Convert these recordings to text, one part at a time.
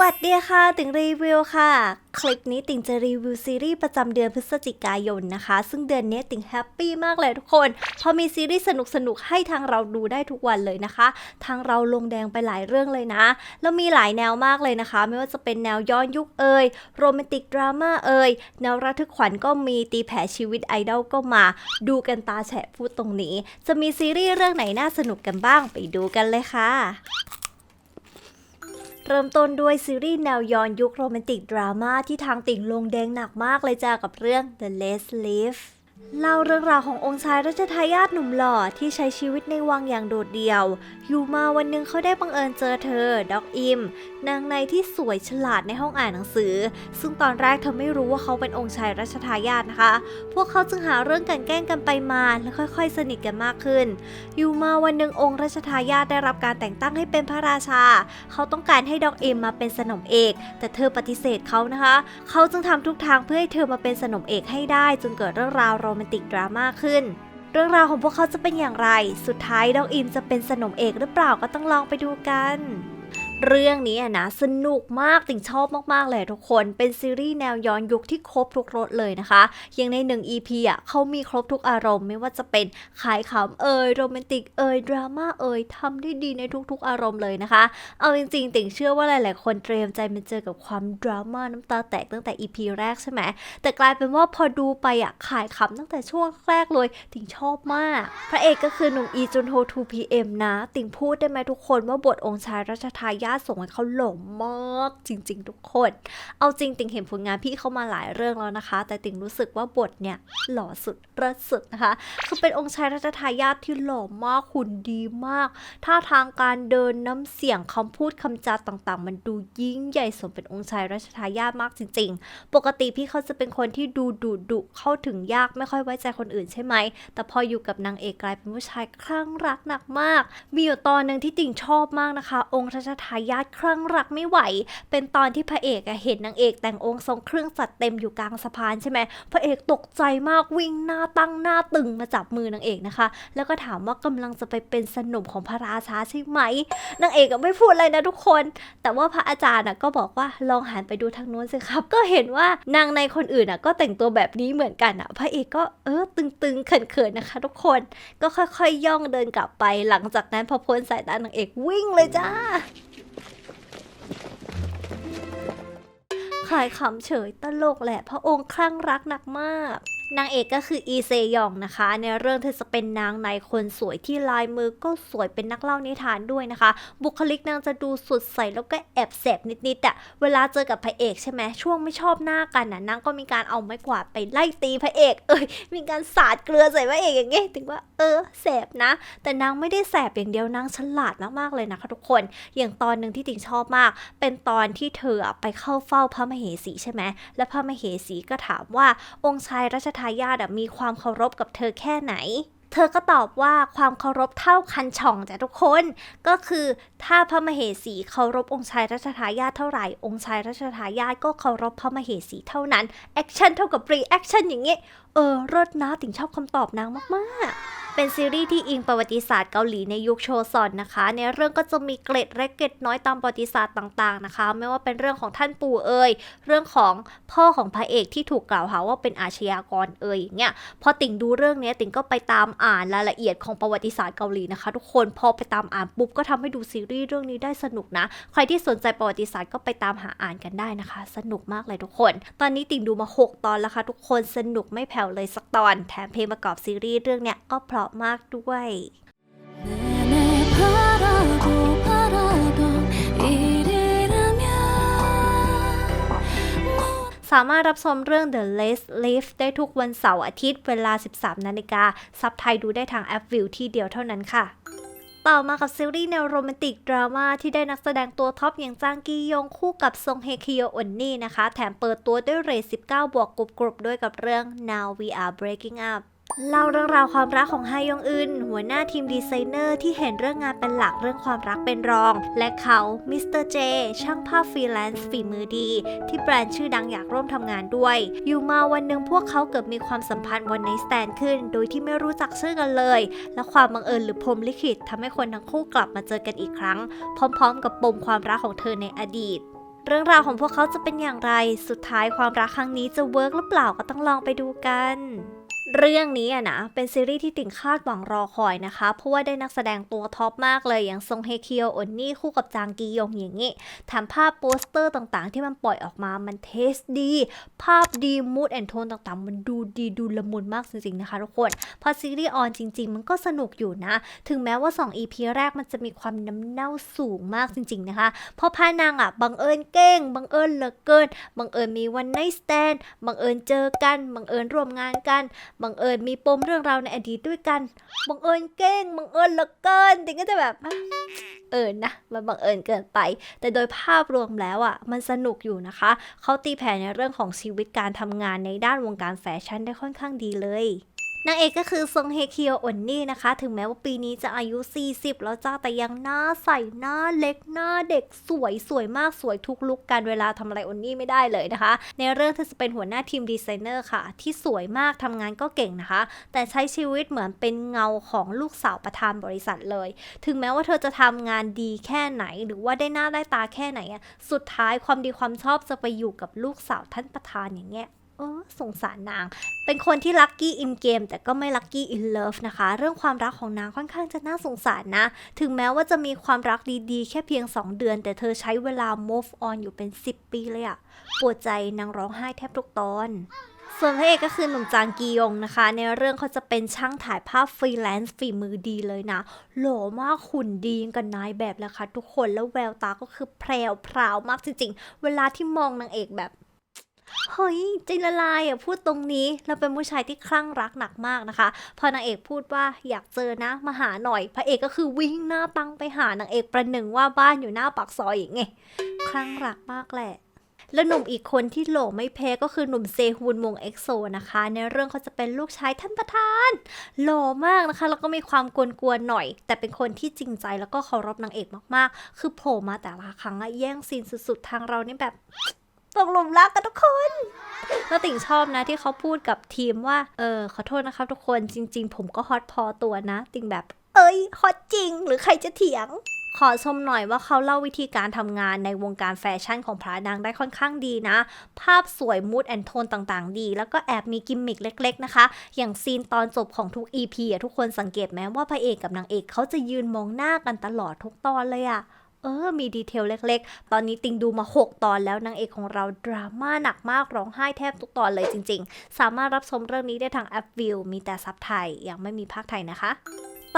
วัสดีค่ะ ติงรีวิวค่ะ คลิปนี้ติงจะรีวิวซีรีส์ประจำเดือนพฤศจิกายนนะคะ ซึ่งเดือนนี้ติงแฮปปี้มากเลยทุกคนเพอมีซีรีส์สนุกๆให้ทางเราดูได้ทุกวันเลยนะคะ ทางเราลงแดงไปหลายเรื่องเลยนะ แล้วมีหลายแนวมากเลยนะคะ ไม่ว่าจะเป็นแนวย้อนยุคเอ่ยโรแมนติกดราม่าเอ่ยแนวระทึกขวัญก็มีตีแผ่ชีวิตไอดอลก็มา ดูกันตาแฉะพูดตรงนี้ จะมีซีรีส์เรื่องไหนน่าสนุกกันบ้างไปดูกันเลยค่ะ เริ่มต้นด้วยซีรีส์แนวย้อนยุคโรแมนติกดราม่าที่ทางติ่งลงแดงหนักมากเลยจ้ากับเรื่อง The Last Live เล่าเรื่องราวขององค์ชายรัชทายาทหนุ่มหล่อที่ใช้ชีวิตในวังอย่างโดดเดี่ยว อยู่มาวันหนึ่งเขาได้บังเอิญเจอเธอ ด็อกอิม นางในที่สวยฉลาดในห้องอ่านหนังสือ ซึ่งตอนแรกเธอไม่รู้ว่าเขาเป็นองค์ชายรัชทายาทนะคะ พวกเขาจึงหาเรื่องกันแกล้งกันไปมาและค่อยๆ สนิทกันมากขึ้น อยู่มาวันหนึ่งองค์รัชทายาทได้รับการแต่งตั้งให้เป็นพระราชา เขาต้องการให้ด็อกอิมมาเป็นสนมเอก แต่เธอปฏิเสธเขานะคะ เขาจึงทำทุกทางเพื่อให้เธอมาเป็นสนมเอกให้ได้จนเกิดเรื่องราวรแมนติกดราม่าขึ้น เรื่องราวของพวกเขาจะเป็นอย่างไร สุดท้ายด็อกอิมจะเป็นสนมเอกหรือเปล่าก็ต้องลองไปดูกัน เรื่องนี้นะสนุกมากติงชอบมาก ๆ เลยทุกคนเป็นซีรีส์แนวย้อนยุคที่ครบทุกรสเลยนะคะอย่างใน1 EP อะเขามีครบทุกอารมณ์ไม่ว่าจะเป็นขายขำเอ่ยโรแมนติกเอ่ยดราม่าเอ่ยทำได้ดีในทุกๆ อารมณ์เลยนะคะ เอาจริงๆ ติงเชื่อว่าหลาย ๆ คนเตรียมใจมาเจอกับความดราม่าน้ำตาแตกตั้งแต่ EP แรกใช่ไหมแต่กลายเป็นว่าพอดูไปอะขายขำตั้งแต่ช่วงแรกเลย ติงชอบมาก พระเอกก็คือหนุ่มอีจุนโฮ 2PM นะ ติงพูดได้ไหมทุกคนว่าบทองค์ชายรัชทายาทส่งให้เขาหลงมากจริง ๆ ทุกคน เอาจริงติงเห็นผลงานพี่เขามาหลายเรื่องแล้วนะคะ แต่ติงรู้สึกว่าบทเนี่ยหล่อสุดเลิศสุดนะคะคือเป็นองค์ชายรัชทายาทที่หล่อมากหุ่นดีมากท่าทางการเดินน้ำเสียงคำพูดคำจาต่างๆ มันดูยิ่งใหญ่สมเป็นองค์ชายรัชทายาทมากจริง ๆ ปกติพี่เขาจะเป็นคนที่ดูดุดุเข้าถึงยากไม่ค่อยไว้ใจคนอื่นใช่ไหม แต่พออยู่กับนางเอกกลายเป็นผู้ชายคลั่งรักหนักมาก มีอยู่ตอนหนึ่งที่ติ่งชอบมากนะคะ องค์รัชทายาทคลั่งรักไม่ไหว เป็นตอนที่พระเอกเห็นนางเอกแต่งองค์ทรงเครื่องจัดเต็มอยู่กลางสะพานใช่ไหมพระเอกตกใจมากวิ่งหน้าตั้งหน้าตึงมาจับมือนางเอกนะคะ แล้วก็ถามว่ากำลังจะไปเป็นสนมของพระราชาใช่ไหมนางเอกก็ไม่พูดอะไรนะทุกคน แต่ว่าพระอาจารย์ก็บอกว่าลองหันไปดูทางโน้นสิครับ ก็เห็นว่านางในคนอื่นก็แต่งตัวแบบนี้เหมือนกันอะ พระเอกก็เออตึงๆเขินๆนะคะ ทุกคนก็ค่อยๆย่องเดินกลับไป หลังจากนั้นพอพ้นสายตานางเอกวิ่งเลยจ้าายขำเฉยตลกแหละพระองค์คลั่งรักหนักมาก นางเอกก็คืออีเซยองนะคะ ในเรื่องเธอจะเป็นนางในคนสวยที่ลายมือก็สวยเป็นนักเล่านิทานด้วยนะคะ บุคลิกนางจะดูสดใสแล้วก็แอบแสบนิดๆอะเวลาเจอกับพระเอกใช่ไหมช่วงไม่ชอบหน้ากันนะนางก็มีการเอาไม้กวาดไปไล่ตีพระเอก เอ้ยมีการสาดเกลือใส่พระเอกอย่างเงี้ยถึงว่าเออแสบนะ แต่นางไม่ได้แสบอย่างเดียวนางฉลาดมากๆเลยนะคะทุกคน อย่างตอนหนึ่งที่ติงชอบมาก เป็นตอนที่เธอไปเข้าเฝ้าพระมเหสีใช่ไหมและพระมเหสีก็ถามว่าองค์ชายรัชททายาทมีความเคารพกับเธอแค่ไหน เธอก็ตอบว่าความเคารพเท่าคันช่องจ้ะทุกคน ก็คือถ้าพระมเหสีเคารพองค์ชายรัชทายาทเท่าไหร่ องค์ชายรัชทายาทก็เคารพพระมเหสีเท่านั้นแอคชั่นเท่ากับรีแอคชั่นอย่างเงี้ยเออรดนะติงชอบคำตอบนางมากๆเป็นซีรีส์ที่อิงประวัติศาสตร์เกาหลีในยุคโชซอนนะคะ ในเรื่องก็จะมีเกร็ดเล็กเกร็ดน้อยตามประวัติศาสตร์ต่างๆนะคะ ไม่ว่าเป็นเรื่องของท่านปู่เอ่ยเรื่องของพ่อของพระเอกที่ถูกกล่าวหาว่าเป็นอาชญากรเอ่ยอย่างเงี้ยพอติ่งดูเรื่องนี้ติ่งก็ไปตามอ่านรายละเอียดของประวัติศาสตร์เกาหลีนะคะ ทุกคนพอไปตามอ่านปุ๊บก็ทำให้ดูซีรีส์เรื่องนี้ได้สนุกนะ ใครที่สนใจประวัติศาสตร์ก็ไปตามหาอ่านกันได้นะคะ สนุกมากเลยทุกคน ตอนนี้ติ่งดูมา 6 ตอนแล้วค่ะทุกคนสนุกไม่แผ่วเลยสักตอน แถมเพลงประกอบซีรีส์เรื่องเนี้ยก็เพราะมากด้วยสามารถรับชมเรื่อง The Last Leaf ได้ทุกวันเสาร์อาทิตย์เวลา 13 นาฬิกา ซับไทยดูได้ทางแอปวิวที่เดียวเท่านั้นค่ะ ต่อมากับซีรีส์แนวโรแมนติกดราม่าที่ได้นักแสดงตัวท็อปอย่างจางกียงคู่กับซงเฮคิโยอนนี่นะคะ แถมเปิดตัวด้วยเรท19 บวกกรุบๆด้วยกับเรื่อง Now We Are Breaking Up เล่าเรื่องราวความรักของฮายองอึนหัวหน้าทีมดีไซเนอร์ที่เห็นเรื่องงานเป็นหลักเรื่องความรักเป็นรอง และเขามิสเตอร์เจช่างภาพฟรีแลนซ์ฝีมือดี ที่แบรนด์ชื่อดังอยากร่วมทำงานด้วย อยู่มาวันหนึ่งพวกเขาเกิดมีความสัมพันธ์วันในสแตนขึ้น โดยที่ไม่รู้จักชื่อกันเลย และความบังเอิญหรือพรมลิขิตทำให้คนทั้งคู่กลับมาเจอกันอีกครั้ง พร้อม ๆ กับปมความรักของเธอในอดีตเรื่องราวของพวกเขาจะเป็นอย่างไร สุดท้ายความรักครั้งนี้จะเวิร์กหรือเปล่าก็ต้องลองไปดูกัน เรื่องนี้อะนะ เป็นซีรีส์ที่ติ่งคาดหวังรอคอยนะคะ เพราะว่าได้นักแสดงตัวท็อปมากเลย อย่างซงเฮเคียวอนนี่คู่กับจางกียงอย่างงี้แถมภาพโปสเตอร์ต่างๆ ที่มันปล่อยออกมามันเทสดี ภาพดีมูดแอนโทนต่างๆ มันดูดีดูละมุนมากจริงๆนะคะทุกคน พอซีรีส์ออนจริง ๆ มันก็สนุกอยู่นะ ถึงแม้ว่า 2 EP แรกมันจะมีความน้ำเน่าสูงมากจริง ๆนะคะ เพราะพานางอะบังเอิญเก้งบังเอิญเหลือเกินบังเอิญมีวันไนสแตนบังเอิญเจอกันบังเอิญร่วมงานกันบังเอิญมีปมเรื่องราวในอดีตด้วยกัน บังเอิญเก่ง บังเอิญเหลือเกินติงก็จะแบบเออนะ มันบังเอิญเกินไป แต่โดยภาพรวมแล้วอะ มันสนุกอยู่นะคะ เขาตีแผ่ในเรื่องของชีวิตการทำงานในด้านวงการแฟชั่นได้ค่อนข้างดีเลย นางเอกก็คือซงเฮเคียวอนนี่นะคะ ถึงแม้ว่าปีนี้จะอายุ 40 แล้วจ้าแต่ยังหน้าใสหน้าเล็กหน้าเด็กสวยสวยมากสวยทุกลุกการเวลาทำอะไรอนนี่ไม่ได้เลยนะคะ ในเรื่องเธอจะเป็นหัวหน้าทีมดีไซเนอร์ค่ะ ที่สวยมากทำงานก็เก่งนะคะ แต่ใช้ชีวิตเหมือนเป็นเงาของลูกสาวประธานบริษัทเลย ถึงแม้ว่าเธอจะทำงานดีแค่ไหน หรือว่าได้หน้าได้ตาแค่ไหนอะสุดท้ายความดีความชอบจะไปอยู่กับลูกสาวท่านประธานอย่างเงี้ย ออสงสารนาง เป็นคนที่ลัคกี้อินเกมแต่ก็ไม่ลัคกี้อินเลิฟนะคะ เรื่องความรักของนางค่อนข้างจะน่าสงสารนะ ถึงแม้ว่าจะมีความรักดีๆ แค่เพียง 2 เดือน แต่เธอใช้เวลา move on อยู่เป็น 10 ปีเลยอะปวดใจนางร้องไห้แทบทุกตอนส่วนพระเอกก็คือหนุ่มจางกียงนะคะ ในเรื่องเขาจะเป็นช่างถ่ายภาพฟรีแลนซ์ฝีมือดีเลยนะ หล่อมากหุ่นดีย่างกันนายแบบแล้วค่ะทุกคนแล้วแววตาก็คือแพรวพราวมากจริงๆ เวลาที่มองนางเอกแบบ เฮ้ยใจละลายอะพูดตรงนี้ เราเป็นผู้ชายที่คลั่งรักหนักมากนะคะ พอนางเอกพูดว่าอยากเจอนะมาหาหน่อย พระเอกก็คือวิ่งหน้าตังไปหานางเอกประหนึ่งว่าบ้านอยู่หน้าปากซอยอย่างไงคลั่งรักมากแหละแล้วหนุ่มอีกคนที่โหลไม่แพ้ก็คือหนุ่มเซฮุนวงเอ็กโซนะคะ ในเรื่องเขาจะเป็นลูกชายท่านประธานหล่อมากนะคะ แล้วก็มีความกวนๆหน่อย แต่เป็นคนที่จริงใจแล้วก็เคารพนางเอกมากๆ คือโผล่มาแต่ละครั้งอะแย่งซีนสุดๆ ทางเรานี่แบบ ตกหลุมรักกันทุกคนแล้วติ่งชอบนะที่เขาพูดกับทีมว่า เออขอโทษนะครับทุกคนจริง ๆ ผมก็ฮอตพอตัวนะ ติ่งแบบ เอ้ยฮอตจริง หรือใครจะเถียง ขอชมหน่อยว่าเขาเล่าวิธีการทำงานในวงการแฟชั่นของพระนางได้ค่อนข้างดีนะ ภาพสวยมูดแอนโทนต่างๆ ดี แล้วก็แอบมีกิมมิคเล็ก ๆ นะคะ อย่างซีนตอนจบของทุก EP อะทุกคนสังเกตไหมว่าพระเอกกับนางเอกเขาจะยืนมองหน้ากันตลอดทุกตอนเลยอะ เออ มีดีเทลเล็กๆ ตอนนี้ติงดูมา 6 ตอนแล้วนางเอกของเราดราม่าหนักมากร้องไห้แทบทุกตอนเลยจริง ๆ สามารถรับชมเรื่องนี้ได้ทางแอปวิวมีแต่ซับไทย ยังไม่มีภาคไทยนะคะ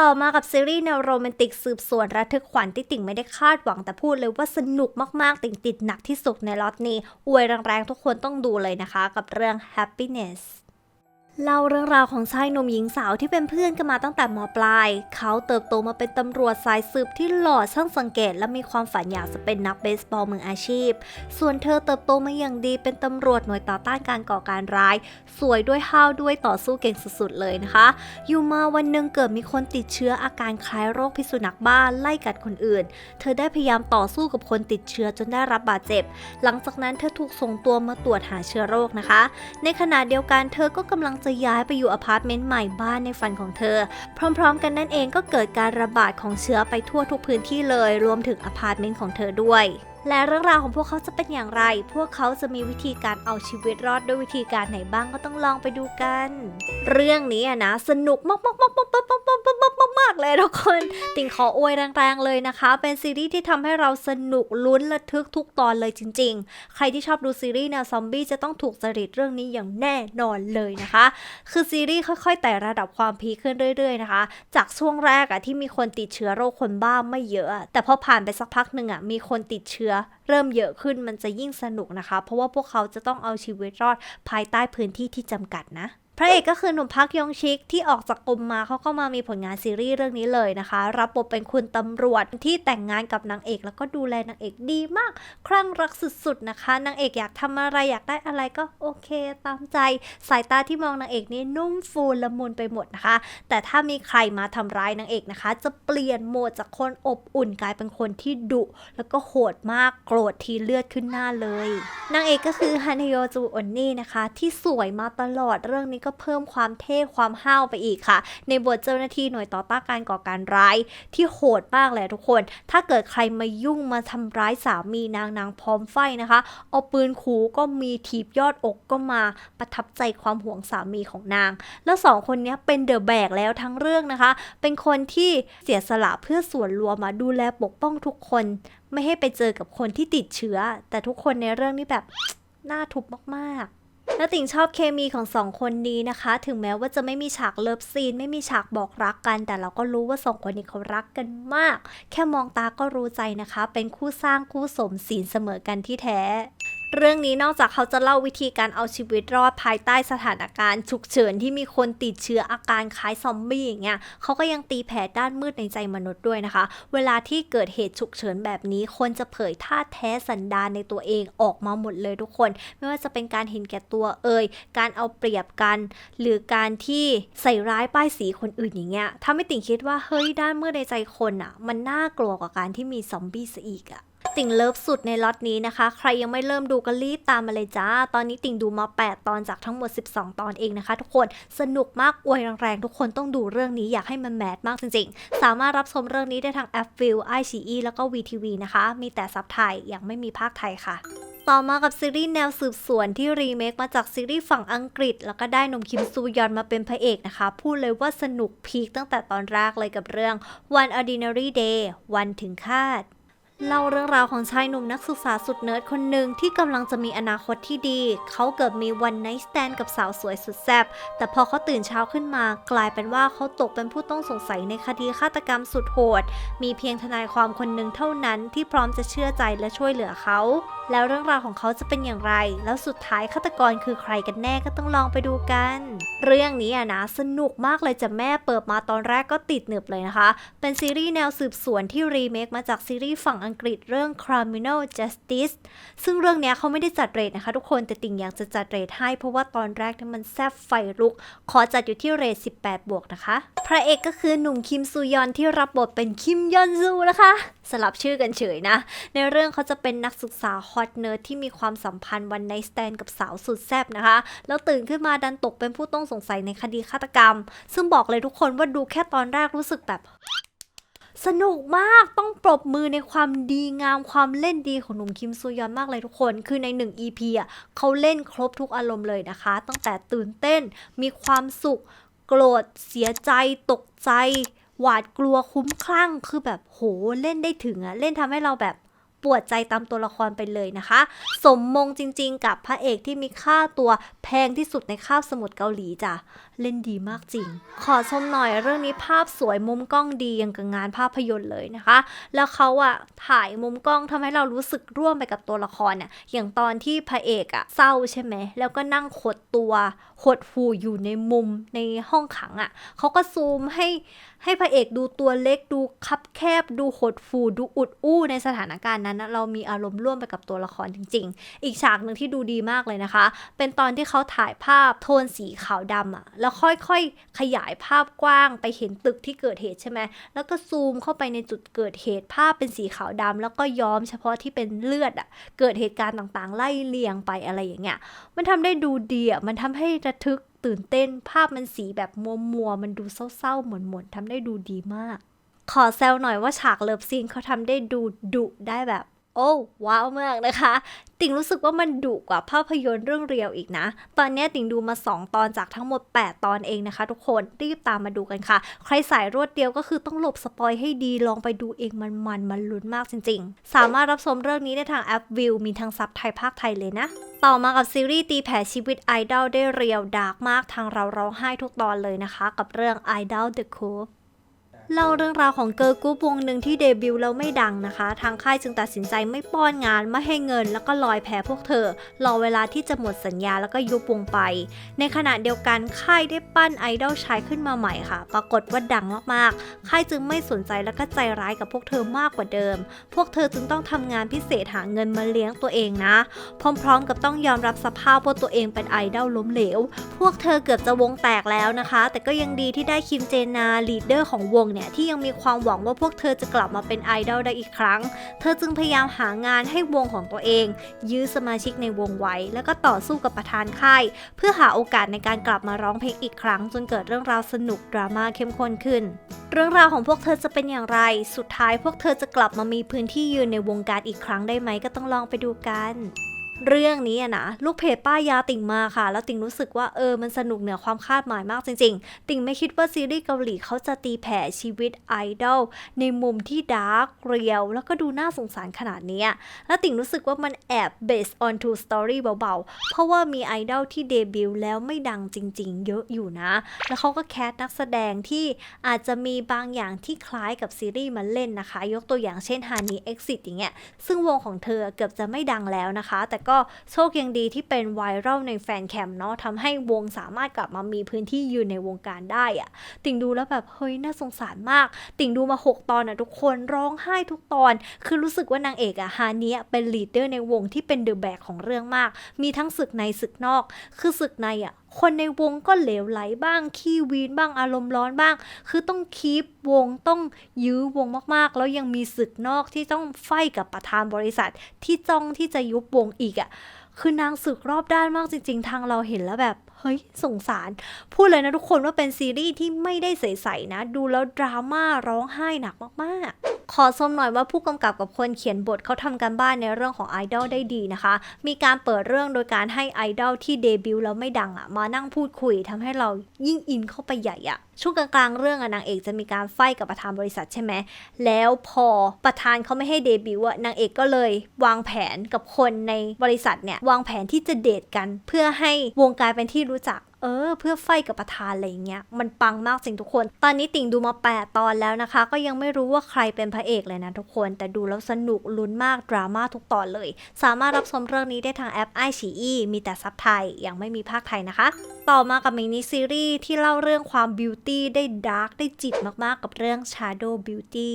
ต่อมากับซีรีส์แนวโรแมนติกสืบสวนระทึกขวัญที่ติ่งไม่ได้คาดหวังแต่พูดเลยว่าสนุกมากๆ ติ่งติดหนักที่สุดในล็อตนี้ อวยแรงๆ ทุกคนต้องดูเลยนะคะ กับเรื่อง happiness เล่าเรื่องราวของชายหนุ่มหญิงสาวที่เป็นเพื่อนกันมาตั้งแต่มปลาย เขาเติบโตมาเป็นตำรวจสายสืบที่หล่อช่างสังเกต และมีความฝันอยากจะเป็นนักเบสบอลมืออาชีพ ส่วนเธอเติบโตมาอย่างดีเป็นตำรวจหน่วยต่อต้านการก่อการร้าย สวยด้วยห้าวด้วยต่อสู้เก่งสุดๆเลยนะคะ อยู่มาวันหนึ่งเกิดมีคนติดเชื้ออาการคล้ายโรคพิษสุนัขบ้าไล่กัดคนอื่น เธอได้พยายามต่อสู้กับคนติดเชื้อจนได้รับบาดเจ็บ หลังจากนั้นเธอถูกส่งตัวมาตรวจหาเชื้อโรคนะคะ ในขณะเดียวกันเธอก็กำลังจะย้ายไปอยู่อพาร์ตเมนต์ใหม่บ้านในฝันของเธอ พร้อมๆ กันนั่นเองก็เกิดการระบาดของเชื้อไปทั่วทุกพื้นที่เลย รวมถึงอพาร์ตเมนต์ของเธอด้วย และเรื่องราวของพวกเขาจะเป็นอย่างไร พวกเขาจะมีวิธีการเอาชีวิตรอดด้วยวิธีการไหนบ้างก็ต้องลองไปดูกัน เรื่องนี้อะนะสนุกมากๆๆๆๆๆๆๆๆเลยทุกคน ติ่งขออวยแรงๆเลยนะคะ เป็นซีรีส์ที่ทำให้เราสนุกลุ้นระทึกทุกตอนเลยจริง ๆ ใครที่ชอบดูซีรีส์แนวซอมบี้จะต้องถูกจริตเรื่องนี้อย่างแน่นอนเลยนะคะ คือซีรีส์ค่อยๆไต่ระดับความพีขึ้นเรื่อย ๆ นะคะ จากช่วงแรกอะที่มีคนติดเชื้อโรคคนบ้าไม่เยอะอะแต่พอผ่านไปสักพักหนึ่งอะมีคนติดเชื้อเริ่มเยอะขึ้นมันจะยิ่งสนุกนะคะ เพราะว่าพวกเขาจะต้องเอาชีวิตรอดภายใต้พื้นที่ที่จำกัดนะ พระเอกก็คือหนุ่มพักยองชิกที่ออกจากกรมมาเขาก็มามีผลงานซีรีส์เรื่องนี้เลยนะคะ รับบทเป็นคุณตำรวจที่แต่งงานกับนางเอก แล้วก็ดูแลนางเอกดีมาก คลั่งรักสุดๆนะคะนางเอกอยากทำอะไรอยากได้อะไรก็โอเคตามใจ สายตาที่มองนางเอกนี่นุ่มฟูละมุนไปหมดนะคะ แต่ถ้ามีใครมาทำร้ายนางเอกนะคะ จะเปลี่ยนโหมดจากคนอบอุ่นกลายเป็นคนที่ดุแล้วก็โหดมากโกรธทีเลือดขึ้นหน้าเลยนางเอกก็คือฮันเฮโยจูอนนี่นะคะ ที่สวยมาตลอดเรื่องนี้ก็เพิ่มความเท่ความห้าวไปอีกค่ะ ในบทเจ้าหน้าที่หน่วยต่อต้านการก่อการร้ายที่โหดมากเลยทุกคน ถ้าเกิดใครมายุ่งมาทำร้ายสามีนางนางพร้อมไฟนะคะ เอาปืนขู่ก็มีถีบยอดอกก็มาประทับใจความห่วงสามีของนาง แล้วสองคนนี้เป็นเดอะแบกแล้วทั้งเรื่องนะคะ เป็นคนที่เสียสละเพื่อส่วนรวมมาดูแลปกป้องทุกคน ไม่ให้ไปเจอกับคนที่ติดเชื้อ แต่ทุกคนในเรื่องนี้แบบน่าทุบมากๆ และติ่งชอบเคมีของสองคนนี้นะคะ ถึงแม้ว่าจะไม่มีฉากเลิฟซีน ไม่มีฉากบอกรักกัน แต่เราก็รู้ว่าสองคนนี้เขารักกันมาก แค่มองตาก็รู้ใจนะคะ เป็นคู่สร้างคู่สมศีลเสมอกันที่แท้ เรื่องนี้นอกจากเขาจะเล่าวิธีการเอาชีวิตรอดภายใต้สถานการณ์ฉุกเฉินที่มีคนติดเชื้ออาการคล้ายซอมบี้อย่างเงี้ยเขาก็ยังตีแผ่ด้านมืดในใจมนุษย์ด้วยนะคะ เวลาที่เกิดเหตุฉุกเฉินแบบนี้คนจะเผยท่าแท้สันดานในตัวเองออกมาหมดเลยทุกคน ไม่ว่าจะเป็นการเห็นแก่ตัวเอ่ยการเอาเปรียบกัน หรือการที่ใส่ร้ายป้ายสีคนอื่นอย่างเงี้ยทำให้ติ่งคิดว่าเฮ้ยด้านมืดในใจคนอะ มันน่ากลัวกว่าการที่มีซอมบี้ซะอีกอะ ติ่งเลิฟสุดในล็อตนี้นะคะ ใครยังไม่เริ่มดูก็รีบตามมาเลยจ้า ตอนนี้ติ่งดูมา 8 ตอนจากทั้งหมด 12 ตอนเองนะคะ ทุกคนสนุกมากอวยแรงๆ ทุกคนต้องดูเรื่องนี้อยากให้มันแมสมากจริงๆ สามารถรับชมเรื่องนี้ได้ทางแอปฟิลไอชีแล้วก็ VTV นะคะ มีแต่ซับไทยยังไม่มีภาคไทยค่ะต่อมากับซีรีส์แนวสืบสวนที่รีเมคมาจากซีรีส์ฝั่งอังกฤษ แล้วก็ได้นมคิมซูยอนมาเป็นพระเอกนะคะ พูดเลยว่าสนุกพีคตั้งแต่ตอนแรกเลยกับเรื่อง One Ordinary Day วันถึงคาด เล่าเรื่องราวของชายหนุ่มนักศึกษาสุดเนิร์ดคนหนึ่งที่กำลังจะมีอนาคตที่ดี เขาเกิดมีวันไนท์สแตนกับสาวสวยสุดแซ่บ แต่พอเขาตื่นเช้าขึ้นมากลายเป็นว่าเขาตกเป็นผู้ต้องสงสัยในคดีฆาตกรรมสุดโหด มีเพียงทนายความคนหนึ่งเท่านั้นที่พร้อมจะเชื่อใจและช่วยเหลือเขา แล้วเรื่องราวของเขาจะเป็นอย่างไร แล้วสุดท้ายฆาตกรคือใครกันแน่ก็ต้องลองไปดูกัน เรื่องนี้อะนะสนุกมากเลยจะแม่เปิดมาตอนแรกก็ติดหนึบเลยนะคะ เป็นซีรีส์แนวสืบสวนที่รีเมคมาจากซีรีส์ฝั่งอังกฤษเรื่อง Criminal Justice ซึ่งเรื่องนี้เขาไม่ได้จัดเรทนะคะ ทุกคนแต่ติ่งอยากจะจัดเรทให้ เพราะว่าตอนแรกนี่มันแซบไฟลุก ขอจัดอยู่ที่เรท 18 บวกนะคะ พระเอกก็คือหนุ่มคิมซูยอนที่รับบทเป็นคิมยอนซูนะคะ สลับชื่อกันเฉยนะ ในเรื่องเขาจะเป็นนักศึกษาฮอตเนิร์ดที่มีความสัมพันธ์วันไนสแตนกับสาวสุดแซ่บนะคะ แล้วตื่นขึ้นมาดันตกเป็นผู้ต้องสงสัยในคดีฆาตกรรม ซึ่งบอกเลยทุกคนว่าดูแค่ตอนแรกรู้สึกแบบ สนุกมากต้องปรบมือในความดีงามความเล่นดีของหนุ่มคิมซูยอนมากเลยทุกคน คือใน 1 EP อะเขาเล่นครบทุกอารมณ์เลยนะคะ ตั้งแต่ตื่นเต้นมีความสุข โกรธ เสียใจ ตกใจ หวาดกลัวคุ้มคลั่งคือแบบโหเล่นได้ถึงอะเล่นทำให้เราแบบ ปวดใจตามตัวละครไปเลยนะคะ สมมงจริงๆ กับพระเอกที่มีค่าตัวแพงที่สุดในคาบสมุทรเกาหลีจ้ะ เล่นดีมากจริง ขอชมหน่อยเรื่องนี้ภาพสวยมุมกล้องดีอย่างกับงานภาพยนตร์เลยนะคะ แล้วเขาอะถ่ายมุมกล้องทำให้เรารู้สึกร่วมไปกับตัวละครเนี่ยอย่างตอนที่พระเอกอะเศร้าใช่ไหมแล้วก็นั่งขดตัวหดหูอยู่ในมุมในห้องขังอะเขาก็ซูมให้ ให้พระเอกดูตัวเล็กดูคับแคบ ดูหดฟูดูอุดอู้ในสถานการณ์นั้น เรามีอารมณ์ร่วมไปกับตัวละครจริง ๆ อีกฉากหนึ่งที่ดูดีมากเลยนะคะ เป็นตอนที่เขาถ่ายภาพโทนสีขาวดำอะแล้วค่อยๆ ขยายภาพกว้างไปเห็นตึกที่เกิดเหตุใช่ไหมแล้วก็ซูมเข้าไปในจุดเกิดเหตุภาพเป็นสีขาวดำแล้วก็ย้อมเฉพาะที่เป็นเลือดอะเกิดเหตุการณ์ต่างๆ ไล่เลียงไปอะไรอย่างเงี้ยมันทำได้ดูดีอะมันทำให้ระทึก ตื่นเต้น ภาพมันสีแบบมัวมัวๆมันดูเศร้าๆหม่นๆทำได้ดูดีมาก ขอแซวหน่อยว่าฉากเลิฟซีนเขาทำได้ดูดุได้แบบ โอ้ว้าวมากนะคะ ติ่งรู้สึกว่ามันดุกว่าภาพยนตร์เรื่องเรียวอีกนะ ตอนนี้ติ่งดูมา 2 ตอนจากทั้งหมด 8 ตอนเองนะคะ ทุกคนรีบตามมาดูกันค่ะ ใครสายรวดเดียวก็คือต้องหลบสปอยให้ดีลองไปดูเองมันมันมันลุ้นมากจริง ๆ สามารถรับชมเรื่องนี้ได้ทางแอปวิวมีทั้งซับไทยภาคไทยเลยนะต่อมากับซีรีส์ตีแผ่ชีวิตไอดอลได้เรียวดาร์กมากทางเราร้องไห้ทุกตอนเลยนะคะ กับเรื่อง Idol The Coup เล่าเรื่องราวของเกิร์ลกรุ๊ปวงหนึ่งที่เดบิวต์แล้วไม่ดังนะคะ ทางค่ายจึงตัดสินใจไม่ป้อนงานไม่ให้เงิน แล้วก็ลอยแพ้พวกเธอ รอเวลาที่จะหมดสัญญาแล้วก็ยุบวงไป ในขณะเดียวกันค่ายได้ปั้นไอดอลชายขึ้นมาใหม่ค่ะ ปรากฏว่าดังมากๆ ค่ายจึงไม่สนใจแล้วก็ใจร้ายกับพวกเธอมากกว่าเดิม พวกเธอจึงต้องทำงานพิเศษหาเงินมาเลี้ยงตัวเองนะ พร้อม ๆ กับต้องยอมรับสภาพว่าตัวเองเป็นไอดอลล้มเหลว พวกเธอเกือบจะวงแตกแล้วนะคะ แต่ก็ยังดีที่ได้คิมเจนาลีดเดอร์ของวงเนี่ยที่ยังมีความหวังว่าพวกเธอจะกลับมาเป็นไอดอลได้อีกครั้ง เธอจึงพยายามหางานให้วงของตัวเอง ยื้อสมาชิกในวงไว้ แล้วก็ต่อสู้กับประธานค่ายเพื่อหาโอกาสในการกลับมาร้องเพลงอีกครั้ง จนเกิดเรื่องราวสนุกดราม่าเข้มข้นขึ้น เรื่องราวของพวกเธอจะเป็นอย่างไร สุดท้ายพวกเธอจะกลับมามีพื้นที่ยืนในวงการอีกครั้งได้ไหมก็ต้องลองไปดูกัน เรื่องนี้อะนะลูกเพจป้ายาติ่งมาค่ะ แล้วติ่งรู้สึกว่าเออมันสนุกเหนือความคาดหมายมากจริง ๆ ติ่งไม่คิดว่าซีรีส์เกาหลีเขาจะตีแผ่ชีวิตไอดอลในมุมที่ดาร์กเรียลแล้วก็ดูน่าสงสารขนาดนี้แล้วติ่งรู้สึกว่ามันแอบ based on true story เบาๆ เพราะว่ามีไอดอลที่เดบิวต์แล้วไม่ดังจริง ๆ เยอะอยู่นะ แล้วเขาก็แคสนักแสดงที่อาจจะมีบางอย่างที่คล้ายกับซีรีส์มาเล่นนะคะ ยกตัวอย่างเช่นฮานีเอ็กซิอย่างเงี้ยซึ่งวงของเธอเกือบจะไม่ดังแล้วนะคะ แต่ก็โชคยังดีที่เป็นไวรัลในแฟนแคมเนาะทำให้วงสามารถกลับมามีพื้นที่ยืนในวงการได้อะติ่งดูแล้วแบบเฮ้ยน่าสงสารมาก ติ่งดูมา 6 ตอนอะทุกคนร้องไห้ทุกตอน คือรู้สึกว่านางเอกอะฮาเนี้ยเป็นลีดเดอร์ในวงที่เป็นเดอะแบกของเรื่องมาก มีทั้งศึกในศึกนอก คือศึกในอะ คนในวงก็เหลวไหลบ้างขี้วีนบ้างอารมณ์ร้อนบ้าง คือต้องคีปวงต้องยื้อวงมากๆ แล้วยังมีศึกนอกที่ต้องไฟกับประธานบริษัทที่จ้องที่จะยุบวงอีกอะ่ะ คือนางศึกรอบด้านมากจริง ๆ ทางเราเห็นแล้วแบบเฮ้ยสงสาร พูดเลยนะทุกคนว่าเป็นซีรีส์ที่ไม่ได้ใสๆนะ ดูแล้วดราม่าร้องไห้หนักมากๆ ขอชมหน่อยว่าผู้กำกับกับคนเขียนบทเขาทำการบ้านในเรื่องของไอดอลได้ดีนะคะ มีการเปิดเรื่องโดยการให้ไอดอลที่เดบิวต์แล้วไม่ดังอะ่ะมานั่งพูดคุยทำให้เรายิ่งอินเข้าไปใหญ่อะ่ะช่วงกลางๆเรื่องอะนางเอกจะมีการไฟกับประธานบริษัทใช่ไหมแล้วพอประธานเขาไม่ให้เดบิวต์อะนางเอกก็เลยวางแผนกับคนในบริษัทเนี่ยวางแผนที่จะเดทกัน เพื่อให้วงการเป็นที่รู้จักเออเพื่อไฟกับประธานอะไรอย่างเงี้ยมันปังมากจริงทุกคน ตอนนี้ติ่งดูมา 8 ตอนแล้วนะคะ ก็ยังไม่รู้ว่าใครเป็นพระเอกเลยนะทุกคน แต่ดูแล้วสนุกลุ้นมากดราม่าทุกตอนเลย สามารถรับชมเรื่องนี้ได้ทางแอป i อ e มีแต่ซับไทย ยังไม่มีภาคไทยนะคะ ต่อมากับมินิซีรีส์ที่เล่าเรื่องความบิวตี้ได้ดาร์กได้จิตมากๆกับเรื่อง Shadow Beauty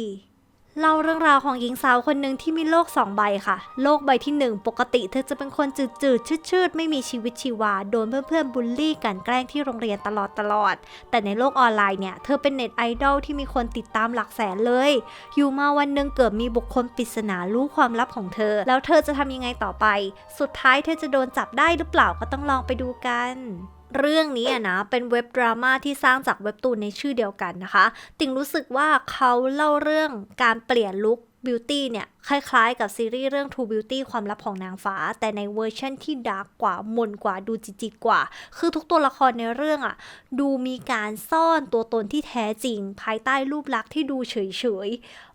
เล่าเรื่องราวของหญิงสาวคนหนึ่งที่มีโลกสองใบค่ะ โลกใบที่หนึ่งปกติเธอจะเป็นคนจืดๆชืดๆ ไม่มีชีวิตชีวา โดนเพื่อนๆบูลลี่กันแกล้งที่โรงเรียนตลอดตลอด แต่ในโลกออนไลน์เนี่ย เธอเป็นเน็ตไอดอลที่มีคนติดตามหลักแสนเลย อยู่มาวันหนึ่งเกิดมีบุคคลปริศนารู้ความลับของเธอ แล้วเธอจะทำยังไงต่อไป สุดท้ายเธอจะโดนจับได้หรือเปล่าก็ต้องลองไปดูกัน เรื่องนี้อะนะเป็นเว็บดราม่าที่สร้างจากเว็บตูนในชื่อเดียวกันนะคะ ติ่งรู้สึกว่าเขาเล่าเรื่องการเปลี่ยนลุคบิวตี้เนี่ย คล้ายๆ กับซีรีส์เรื่อง True Beauty ความลับของนางฟ้า แต่ในเวอร์ชั่นที่ดาร์กกว่ามนกว่าดูจิตๆกว่า คือทุกตัวละครในเรื่องอะดูมีการซ่อนตัวตนที่แท้จริง ภายใต้รูปลักษณ์ที่ดูเฉย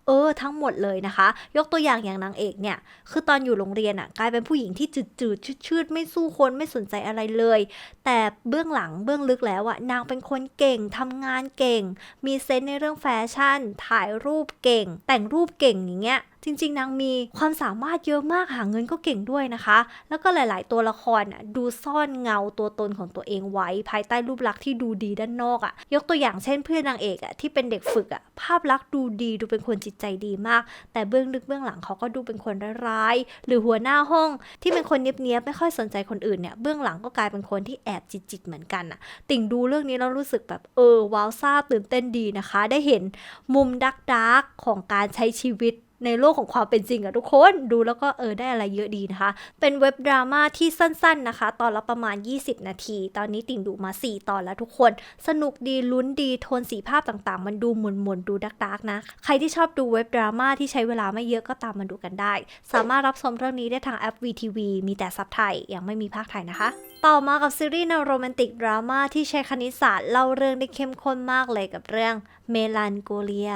เออทั้งหมดเลยนะคะ ยกตัวอย่างอย่างนางเอกเนี่ย คือตอนอยู่โรงเรียนอะกลายเป็นผู้หญิงที่จืดๆชืดๆไม่สู้คนไม่สนใจอะไรเลย แต่เบื้องหลังเบื้องลึกแล้วอะนางเป็นคนเก่งทำงานเก่ง มีเซนส์ในเรื่องแฟชั่น ถ่ายรูปเก่ง แต่งรูปเก่งอย่างเงี้ย จริง ๆ นางมีความสามารถเยอะมากหาเงินก็เก่งด้วยนะคะ แล้วก็หลาย ๆ ตัวละครดูซ่อนเงาตัวตนของตัวเองไว้ ภายใต้รูปลักษณ์ที่ดูดีด้านนอกอะ่ะ ยกตัวอย่างเช่นเพื่อนนางเอกอะ่ะที่เป็นเด็กฝึกอะ่ะภาพลักษณ์ดูดีดูเป็นคนจิตใจดีมาก แต่เบื้องลึกเบื้องหลังเขาก็ดูเป็นคนร้ายๆหรือหัวหน้าห้องที่เป็นคนเนียบๆไม่ค่อยสนใจคนอื่นเนี่ยเบื้องหลังก็กลายเป็นคนที่แอบจิตๆเหมือนกันอะ ติ่งดูเรื่องนี้แล้วรู้สึกแบบเออว้าวซ่าตื่นเต้นดีนะคะ ได้เห็นมุมดักดักของการใช้ชีวิต ในโลกของความเป็นจริงอะทุกคนดูแล้วก็เออได้อะไรเยอะดีนะคะ เป็นเว็บดราม่าที่สั้นๆนะคะ ตอนละประมาณ 20 นาที ตอนนี้ติ่งดูมา 4 ตอนแล้วทุกคน สนุกดีลุ้นดีโทนสีภาพต่างๆ มันดูหมุนๆดูดักๆนะ ใครที่ชอบดูเว็บดราม่าที่ใช้เวลาไม่เยอะก็ตามมาดูกันได้ สามารถรับชมเรื่องนี้ได้ทางแอป VTV มีแต่ซับไทยยังไม่มีภาคไทยนะคะต่อมากับซีรีส์แนวโรแมนติกดราม่าที่ใช้คณิตศาสตร์เล่าเรื่องได้เข้มข้นมากเลยกับเรื่องเมลันโกเลีย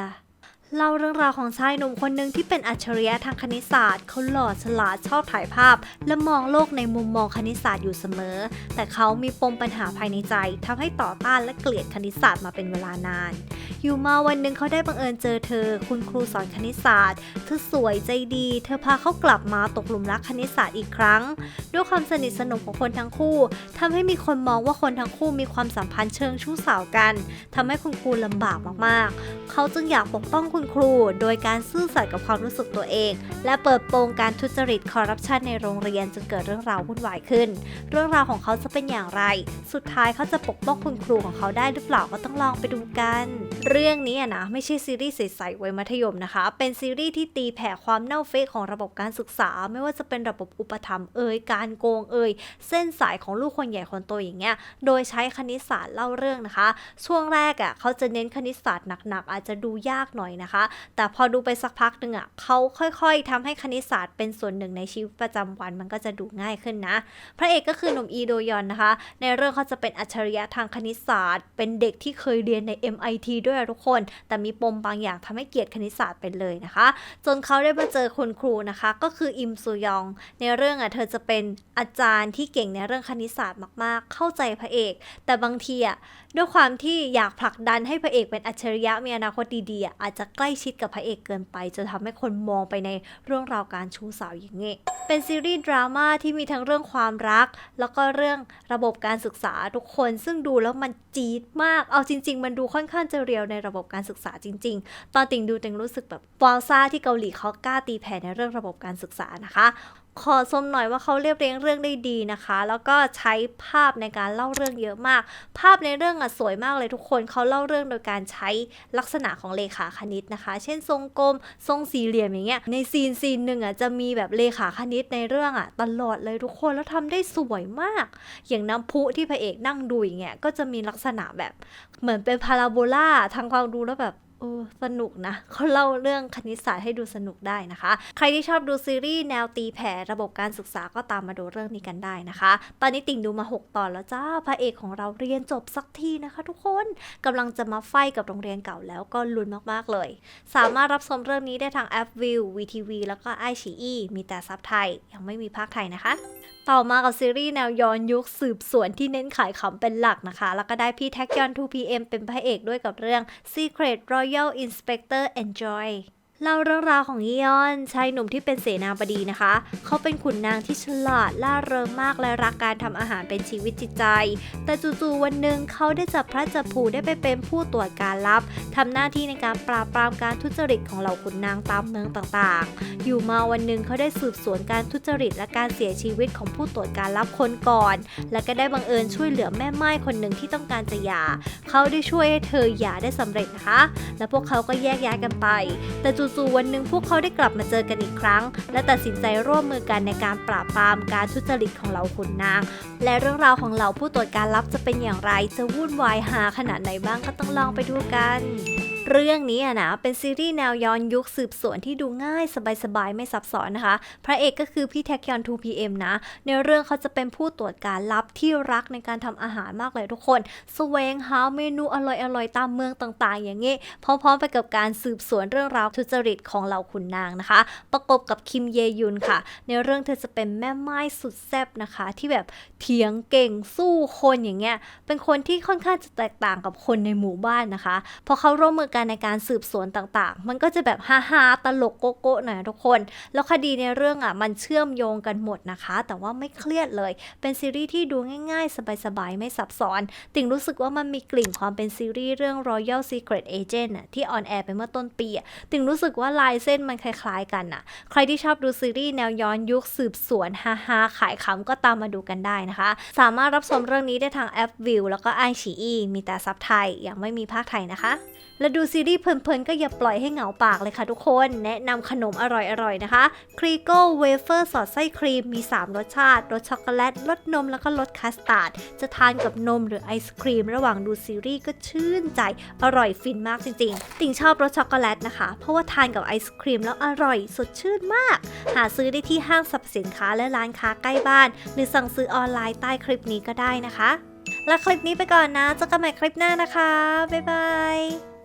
เล่าเรื่องราวของชายหนุ่มคนหนึ่งที่เป็นอัจฉริยะทางคณิตศาสตร์ เขาหล่อฉลาดชอบถ่ายภาพ และมองโลกในมุมมองคณิตศาสตร์อยู่เสมอ แต่เขามีปมปัญหาภายในใจทำให้ต่อต้านและเกลียดคณิตศาสตร์มาเป็นเวลานาน อยู่มาวันหนึ่งเขาได้บังเอิญเจอเธอ คุณครูสอนคณิตศาสตร์ เธอสวยใจดี เธอพาเขากลับมาตกหลุมรักคณิตศาสตร์อีกครั้ง ด้วยความสนิทสนมของคนทั้งคู่ทำให้มีคนมองว่าคนทั้งคู่มีความสัมพันธ์เชิงชู้สาวกันทำให้คุณครูลำบากมากๆ เขาจึงอยากปกป้องคุณครู โดยการซื่อสัตย์กับความรู้สึกตัวเอง และเปิดโปงการทุจริตคอร์รัปชันในโรงเรียนจนเกิดเรื่องราววุ่นวายขึ้น เรื่องราวของเขาจะเป็นอย่างไร สุดท้ายเขาจะปกป้องคุณครูของเขาได้หรือเปล่าก็ต้องลองไปดูกัน เรื่องนี้นะไม่ใช่ซีรีส์ใสๆไว้มัธยมนะคะ เป็นซีรีส์ที่ตีแผ่ความเน่าเฟะของระบบการศึกษา ไม่ว่าจะเป็นระบบอุปถัมภ์เอ่ยการโกงเอ่ยเส้นสายของลูกคนใหญ่คนโตอย่างเงี้ย โดยใช้คณิตศาสตร์เล่าเรื่องนะคะ ช่วงแรกอะ่ะเขาจะเน้นคณิตศาสตร์หนักๆอาจจะดูยากหน่อยนะคะ แต่พอดูไปสักพักหนึ่งอะ่ะเขาค่อยๆทำให้คณิตศาสตร์เป็นส่วนหนึ่งในชีวิตประจำวันมันก็จะดูง่ายขึ้นนะ พระเอกก็คือหนุ่มอีโดยอนนะคะ ในเรื่องเขาจะเป็นอัจฉริยะทางคณิตศาสตร์ เป็นเด็กที่เคยเรียนใน MIT ด้วยทุกคน แต่มีปมบางอย่างทำให้เกลียดคณิตศาสตร์ไปเลยนะคะ จนเขาได้มาเจอคุณครูนะคะ ก็คืออิมซูยอง ในเรื่องอะเธอจะเป็นอาจารย์ที่เก่งในเรื่องคณิตศาสตร์มากๆ เข้าใจพระเอก แต่บางทีอะด้วยความที่อยากผลักดันให้พระเอกเป็นอัจฉริยะมีอนาคตดีๆอาจจะใกล้ชิดกับพระเอกเกินไปจนทำให้คนมองไปในเรื่องราวการชู้สาวอย่างเงี้ยเป็นซีรีส์ดราม่าที่มีทั้งเรื่องความรัก แล้วก็เรื่องระบบการศึกษาทุกคนซึ่งดูแล้วมันจี๊ดมาก เอาจริง ๆ มันดูค่อนข้างจะเรียวในระบบการศึกษาจริง ๆ ตอนติงดูติงรู้สึกแบบฟอลซ่าที่เกาหลีเขากล้าตีแผ่ในเรื่องระบบการศึกษานะคะ ขอชมหน่อยว่าเขาเรียบเรียงเรื่องได้ดีนะคะ แล้วก็ใช้ภาพในการเล่าเรื่องเยอะมาก ภาพในเรื่องอะสวยมากเลยทุกคนเขาเล่าเรื่องโดยการใช้ลักษณะของเลขาคณิตนะคะ เช่นทรงกลมทรงสี่เหลี่ยมอย่างเงี้ยในซีนซีนหนึ่งอะจะมีแบบเลขาคณิตในเรื่องอะตลอดเลยทุกคนแล้วทำได้สวยมาก อย่างน้ำพุที่พระเอกนั่งดูอย่างเงี้ยก็จะมีลักษณะแบบเหมือนเป็นพาราโบลาทางความดูแล้วแบบ เออสนุกนะเขาเล่าเรื่องคณิตศาสตร์ให้ดูสนุกได้นะคะ ใครที่ชอบดูซีรีส์แนวตีแผ่ระบบการศึกษาก็ตามมาดูเรื่องนี้กันได้นะคะ ตอนนี้ติ่งดูมา 6 ตอนแล้วจ้าพระเอกของเราเรียนจบสักทีนะคะ ทุกคนกำลังจะมาไฟกับโรงเรียนเก่าแล้วก็ลุ้นมากๆเลย สามารถรับชมเรื่องนี้ได้ทางแอปวิว VTV แล้วก็ i อ e มีแต่ซับไทยยังไม่มีภาคไทยนะคะ ต่อมากับซีรีส์แนวย้อนยุคสืบสวนที่เน้นขายขำเป็นหลักนะคะ แล้วก็ได้พี่แท็กยอน 2PM เป็นพระเอกด้วยกับเรื่อง Secret Royal Inspector Enjoy เล่าเรื่องราวของยียอนชายหนุ่มที่เป็นเสนาบดีนะคะ เขาเป็นขุนนางที่ฉลาดล่าเริงมากและรักการทำอาหารเป็นชีวิตจิตใจ แต่จู่ๆวันหนึ่งเขาได้จับพระจับผูได้ไปเป็นผู้ตรวจการลับทำหน้าที่ในการปราบปรามการทุจริตของเหล่าขุนนางตามเมืองต่างๆ อยู่มาวันหนึ่งเขาได้สืบสวนการทุจริตและการเสียชีวิตของผู้ตรวจการลับคนก่อน และก็ได้บังเอิญช่วยเหลือแม่ไม้คนหนึ่งที่ต้องการจะหย่า เขาได้ช่วยให้เธอหย่าได้สำเร็จนะคะ และพวกเขาก็แยกย้ายกันไป แต่จู่ๆวันหนึ่งพวกเขาได้กลับมาเจอกันอีกครั้ง และตัดสินใจร่วมมือกันในการปราบปรามการทุจริตของเหล่าขุนนาง และเรื่องราวของเหล่าผู้ตรวจการลับจะเป็นอย่างไร จะวุ่นวายหาขนาดไหนบ้างก็ต้องลองไปดูกัน เรื่องนี้อะนะเป็นซีรีส์แนวย้อนยุคสืบสวนที่ดูง่ายสบายๆ ไม่ซับซ้อนนะคะ พระเอกก็คือพี่แท็กยอน 2PM นะ ในเรื่องเขาจะเป็นผู้ตรวจการลับที่รักในการทำอาหารมากเลยทุกคนแสวงหาเมนูอร่อยๆ ตามเมืองต่างๆ อย่างนี้พร้อมๆ ไปกับการสืบสวนเรื่องราวทุจริตของเหล่าขุนนางนะคะ ประกบกับคิมเยยุนค่ะ ในเรื่องเธอจะเป็นแม่ไม้สุดแซ่บนะคะ ที่แบบเถียงเก่งสู้คนอย่างเงี้ยเป็นคนที่ค่อนข้างจะแตกต่างกับคนในหมู่บ้านนะคะพอเขาร่วมมือกันในการสืบสวนต่างๆ มันก็จะแบบฮาๆตลกโกโก้หน่อยทุกคน แล้วคดีในเรื่องอะมันเชื่อมโยงกันหมดนะคะ แต่ว่าไม่เครียดเลย เป็นซีรีส์ที่ดูง่ายๆ สบายๆ ไม่ซับซ้อน ติ่งรู้สึกว่ามันมีกลิ่นความเป็นซีรีส์เรื่อง Royal Secret Agent น่ะที่ออนแอร์ไปเมื่อต้นปีอะติ่งรู้สึกว่าลายเส้นมันคล้ายๆ กันน่ะ ใครที่ชอบดูซีรีส์แนวย้อนยุคสืบสวนฮาๆขายขำก็ตามมาดูกันได้นะคะ สามารถรับชมเรื่องนี้ได้ทางแอปวิวแล้วก็ i อ e มีแต่ซับไทยยังไม่มีภาคไทยนะคะ และดูซีรีส์เพลินๆ ก็อย่าปล่อยให้เหงาปากเลยค่ะทุกคน แนะนำขนมอร่อยๆนะคะครีโก้เวเฟอร์สอดไส้ครีมมี 3 รสชาติ รสช็อกโกแลต รสนมแล้วก็รสคัสตาร์ด จะทานกับนมหรือไอศครีม ระหว่างดูซีรีส์ก็ชื่นใจอร่อยฟินมากจริงๆ ติ่งชอบรสช็อกโกแลตนะคะ เพราะว่าทานกับไอศครีมแล้วอร่อยสดชื่นมาก หาซื้อได้ที่ห้างสรรพสินค้าและร้านค้าใกล้บ้าน หรือสั่งซื้อออนไลน์ใต้คลิปนี้ก็ได้นะคะ และคลิปนี้ไปก่อนนะเจอกันใหม่คลิปหน้านะคะ บ๊ายบาย